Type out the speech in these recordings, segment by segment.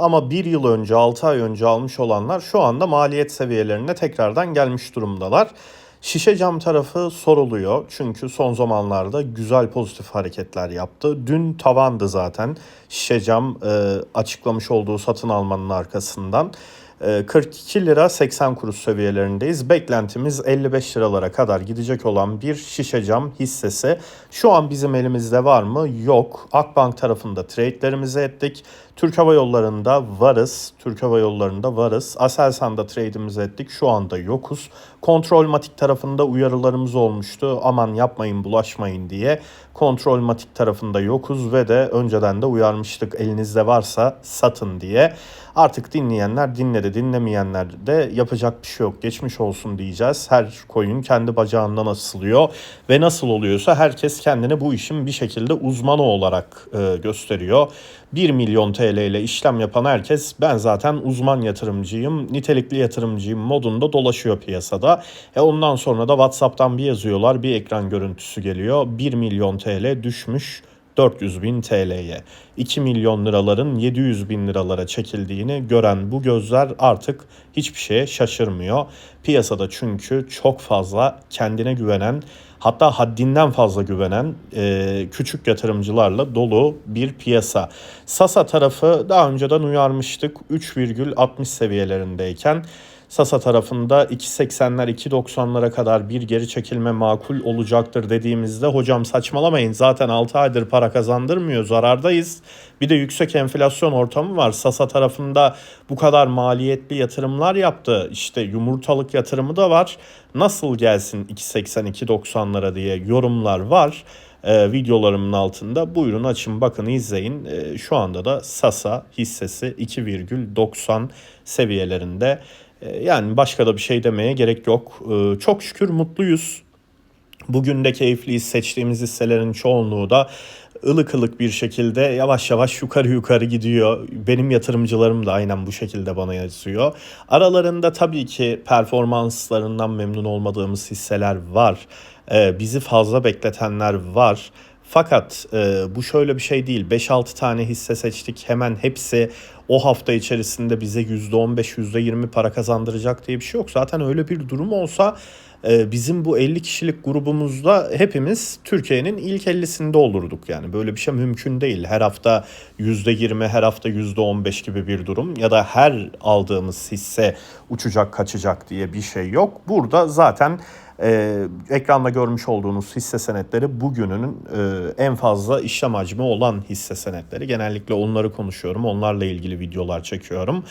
Ama bir yıl önce, 6 ay önce almış olanlar şu anda maliyet seviyelerine tekrardan gelmiş durumdalar. Şişe cam tarafı soruluyor çünkü son zamanlarda güzel pozitif hareketler yaptı. Dün tavandı zaten şişe cam e, açıklamış olduğu satın almanın arkasından. E, 42 lira 80 kuruş seviyelerindeyiz. Beklentimiz 55 liralara kadar gidecek olan bir şişe cam hissesi. Şu an bizim elimizde var mı? Yok. Akbank tarafında trade'lerimizi ettik. Türk Hava Yolları'nda varız. Türk Hava Yolları'nda varız. Aselsan'da trade'imizi ettik. Şu anda yokuz. Kontrolmatik tarafında uyarılarımız olmuştu. Aman yapmayın bulaşmayın diye. Kontrolmatik tarafında yokuz ve de önceden de uyarmıştık. Elinizde varsa satın diye. Artık dinleyenler dinledi, dinlemeyenler de yapacak bir şey yok. Geçmiş olsun diyeceğiz. Her koyun kendi bacağından asılıyor ve nasıl oluyorsa herkes kendini bu işin bir şekilde uzmanı olarak e, gösteriyor. 1 milyon TL ile işlem yapan herkes ben zaten uzman yatırımcıyım, nitelikli yatırımcıyım modunda dolaşıyor piyasada. E ondan sonra da WhatsApp'tan bir yazıyorlar, bir ekran görüntüsü geliyor. 1 milyon TL düşmüş 400 bin TL'ye. 2 milyon liraların 700 bin liralara çekildiğini gören bu gözler artık hiçbir şeye şaşırmıyor. Piyasada çünkü çok fazla kendine güvenen hatta haddinden fazla güvenen e, küçük yatırımcılarla dolu bir piyasa. Sasa tarafı daha önceden uyarmıştık 3,60 seviyelerindeyken Sasa tarafında 2.80'ler 2.90'lara kadar bir geri çekilme makul olacaktır dediğimizde hocam saçmalamayın zaten 6 aydır para kazandırmıyor zarardayız. Bir de yüksek enflasyon ortamı var. Sasa tarafında bu kadar maliyetli yatırımlar yaptı. İşte yumurtalık yatırımı da var. Nasıl gelsin 2.80 2.90'lara diye yorumlar var e, videolarımın altında. Buyurun açın bakın izleyin. E, şu anda da Sasa hissesi 2,90 seviyelerinde. E, yani başka da bir şey demeye gerek yok. E, çok şükür mutluyuz. Bugün de keyifliyiz. Seçtiğimiz hisselerin çoğunluğu da ılık ılık bir şekilde yavaş yavaş yukarı yukarı gidiyor. Benim yatırımcılarım da aynen bu şekilde bana yazıyor. Aralarında tabii ki performanslarından memnun olmadığımız hisseler var. Ee, bizi fazla bekletenler var. Fakat e, bu şöyle bir şey değil. 5-6 tane hisse seçtik. Hemen hepsi o hafta içerisinde bize %15, %20 para kazandıracak diye bir şey yok. Zaten öyle bir durum olsa e, bizim bu 50 kişilik grubumuzda hepimiz Türkiye'nin ilk 50'sinde olurduk yani. Böyle bir şey mümkün değil. Her hafta %20, her hafta %15 gibi bir durum ya da her aldığımız hisse uçacak kaçacak diye bir şey yok. Burada zaten ee, ekranda görmüş olduğunuz hisse senetleri bugünün e, en fazla işlem hacmi olan hisse senetleri. Genellikle onları konuşuyorum. Onlarla ilgili videolar çekiyorum.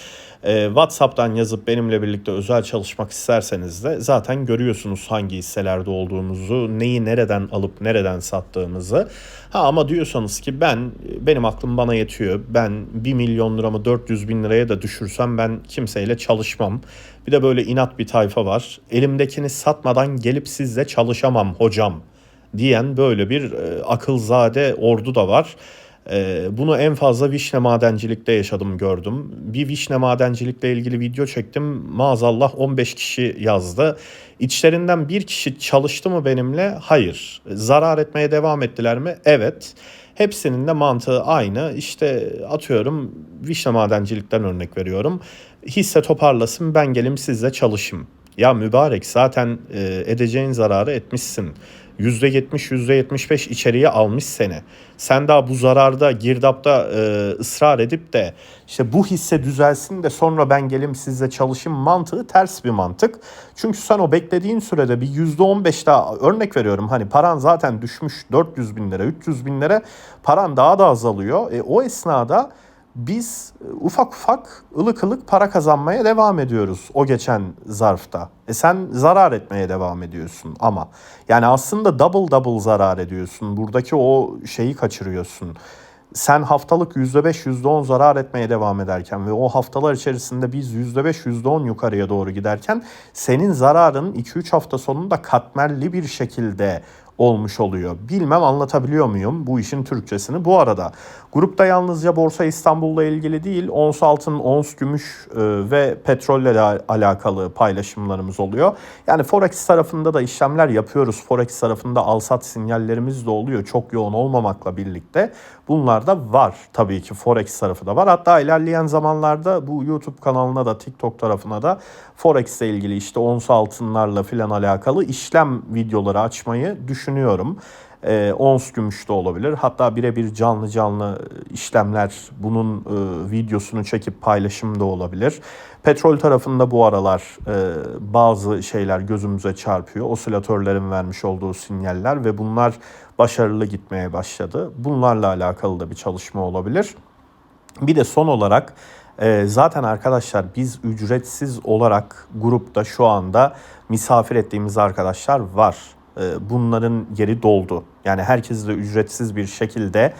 E, WhatsApp'tan yazıp benimle birlikte özel çalışmak isterseniz de zaten görüyorsunuz hangi hisselerde olduğumuzu, neyi nereden alıp nereden sattığımızı. Ha ama diyorsanız ki ben benim aklım bana yetiyor. Ben 1 milyon liramı 400 bin liraya da düşürsem ben kimseyle çalışmam. Bir de böyle inat bir tayfa var. Elimdekini satmadan gelip sizle çalışamam hocam diyen böyle bir e, akılzade ordu da var. E, bunu en fazla vişne madencilikte yaşadım gördüm. Bir vişne madencilikle ilgili video çektim. Maazallah 15 kişi yazdı. İçlerinden bir kişi çalıştı mı benimle? Hayır. Zarar etmeye devam ettiler mi? Evet. Hepsinin de mantığı aynı. İşte atıyorum vişne madencilikten örnek veriyorum. Hisse toparlasın ben gelim sizle çalışayım. Ya mübarek zaten e, edeceğin zararı etmişsin. %70, %75 içeriye almış seni. Sen daha bu zararda, girdapta e, ısrar edip de işte bu hisse düzelsin de sonra ben gelim sizle çalışayım mantığı ters bir mantık. Çünkü sen o beklediğin sürede bir %15 daha örnek veriyorum hani paran zaten düşmüş 400 bin lira, 300 bin lira paran daha da azalıyor. E, o esnada biz e, ufak ufak ılık ılık para kazanmaya devam ediyoruz o geçen zarfta. E sen zarar etmeye devam ediyorsun ama yani aslında double double zarar ediyorsun. Buradaki o şeyi kaçırıyorsun. Sen haftalık %5 %10 zarar etmeye devam ederken ve o haftalar içerisinde biz %5 %10 yukarıya doğru giderken senin zararın 2-3 hafta sonunda katmerli bir şekilde olmuş oluyor. Bilmem anlatabiliyor muyum bu işin Türkçesini. Bu arada grupta yalnızca Borsa İstanbul'la ilgili değil, ons altın, ons gümüş e, ve petrolle de alakalı paylaşımlarımız oluyor. Yani Forex tarafında da işlemler yapıyoruz. Forex tarafında al-sat sinyallerimiz de oluyor. Çok yoğun olmamakla birlikte bunlar da var. Tabii ki Forex tarafı da var. Hatta ilerleyen zamanlarda bu YouTube kanalına da TikTok tarafına da Forex ile ilgili işte ons altınlarla filan alakalı işlem videoları açmayı düşünüyorum. E, ons gümüş de olabilir. Hatta birebir canlı canlı işlemler bunun e, videosunu çekip paylaşım da olabilir. Petrol tarafında bu aralar e, bazı şeyler gözümüze çarpıyor. Osilatörlerin vermiş olduğu sinyaller ve bunlar başarılı gitmeye başladı. Bunlarla alakalı da bir çalışma olabilir. Bir de son olarak e, zaten arkadaşlar biz ücretsiz olarak grupta şu anda misafir ettiğimiz arkadaşlar var. E, bunların yeri doldu. Yani herkesi de ücretsiz bir şekilde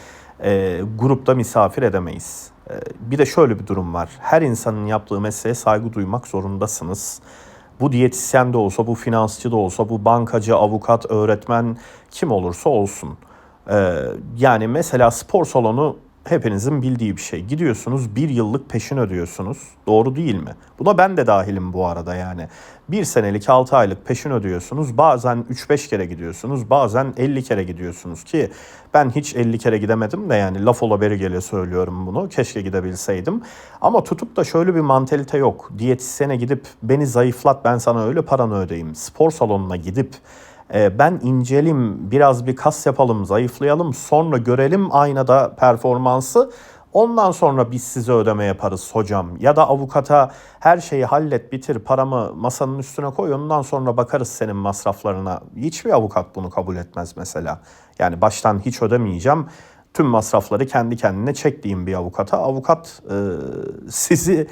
e, grupta misafir edemeyiz. E, bir de şöyle bir durum var. Her insanın yaptığı mesleğe saygı duymak zorundasınız. Bu diyetisyen de olsa, bu finansçı da olsa, bu bankacı, avukat, öğretmen kim olursa olsun. Ee, yani mesela spor salonu hepinizin bildiği bir şey. Gidiyorsunuz bir yıllık peşin ödüyorsunuz. Doğru değil mi? Buna ben de dahilim bu arada yani. Bir senelik 6 aylık peşin ödüyorsunuz. Bazen 3-5 kere gidiyorsunuz. Bazen 50 kere gidiyorsunuz ki ben hiç 50 kere gidemedim de yani laf ola beri gele söylüyorum bunu. Keşke gidebilseydim. Ama tutup da şöyle bir mantalite yok. Diyetisyene gidip beni zayıflat ben sana öyle paranı ödeyeyim. Spor salonuna gidip ben incelim, biraz bir kas yapalım, zayıflayalım, sonra görelim aynada performansı. Ondan sonra biz size ödeme yaparız hocam. Ya da avukata her şeyi hallet, bitir, paramı masanın üstüne koy, ondan sonra bakarız senin masraflarına. Hiçbir avukat bunu kabul etmez mesela. Yani baştan hiç ödemeyeceğim. Tüm masrafları kendi kendine çek diyeyim bir avukata. Avukat e, sizi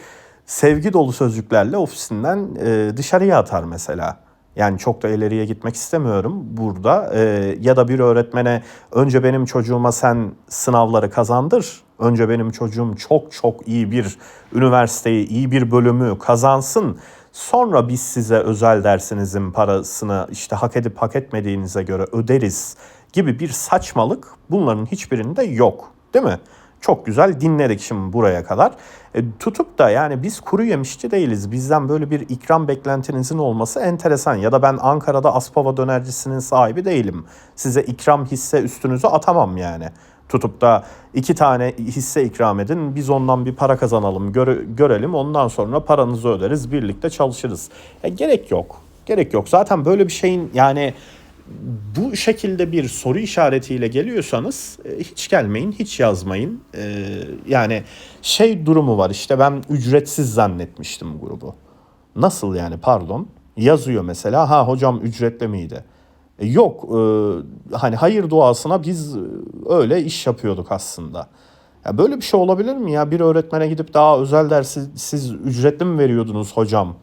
sevgi dolu sözcüklerle ofisinden e, dışarıya atar mesela. Yani çok da ileriye gitmek istemiyorum burada. Ee, ya da bir öğretmene önce benim çocuğuma sen sınavları kazandır. Önce benim çocuğum çok çok iyi bir üniversiteyi, iyi bir bölümü kazansın. Sonra biz size özel dersinizin parasını işte hak edip hak etmediğinize göre öderiz gibi bir saçmalık bunların hiçbirinde yok. Değil mi? Çok güzel dinledik şimdi buraya kadar. E, tutup da yani biz kuru yemişçi değiliz. Bizden böyle bir ikram beklentinizin olması enteresan. Ya da ben Ankara'da Aspava dönercisinin sahibi değilim. Size ikram hisse üstünüzü atamam yani. Tutup da iki tane hisse ikram edin, biz ondan bir para kazanalım, göre, görelim. Ondan sonra paranızı öderiz, birlikte çalışırız. E, gerek yok. Gerek yok. Zaten böyle bir şeyin yani bu şekilde bir soru işaretiyle geliyorsanız e, hiç gelmeyin, hiç yazmayın. E, yani şey durumu var işte ben ücretsiz zannetmiştim grubu. Nasıl yani pardon? Yazıyor mesela ha hocam ücretli miydi? E, yok hani hayır duasına biz öyle iş yapıyorduk aslında. Ya böyle bir şey olabilir mi ya? Bir öğretmene gidip daha özel dersi siz ücretli mi veriyordunuz hocam?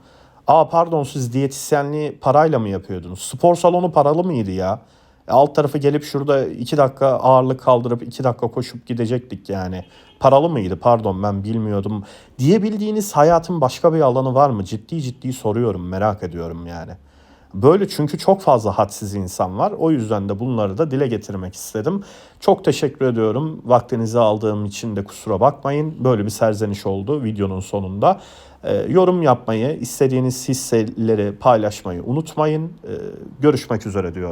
Aa pardon siz diyetisyenliği parayla mı yapıyordunuz? Spor salonu paralı mıydı ya? E, alt tarafı gelip şurada iki dakika ağırlık kaldırıp iki dakika koşup gidecektik yani. Paralı mıydı pardon ben bilmiyordum. Diyebildiğiniz hayatın başka bir alanı var mı? Ciddi ciddi soruyorum merak ediyorum yani. Böyle çünkü çok fazla hadsiz insan var. O yüzden de bunları da dile getirmek istedim. Çok teşekkür ediyorum. Vaktinizi aldığım için de kusura bakmayın. Böyle bir serzeniş oldu videonun sonunda. Ee, yorum yapmayı, istediğiniz hisseleri paylaşmayı unutmayın. Ee, görüşmek üzere diyorum.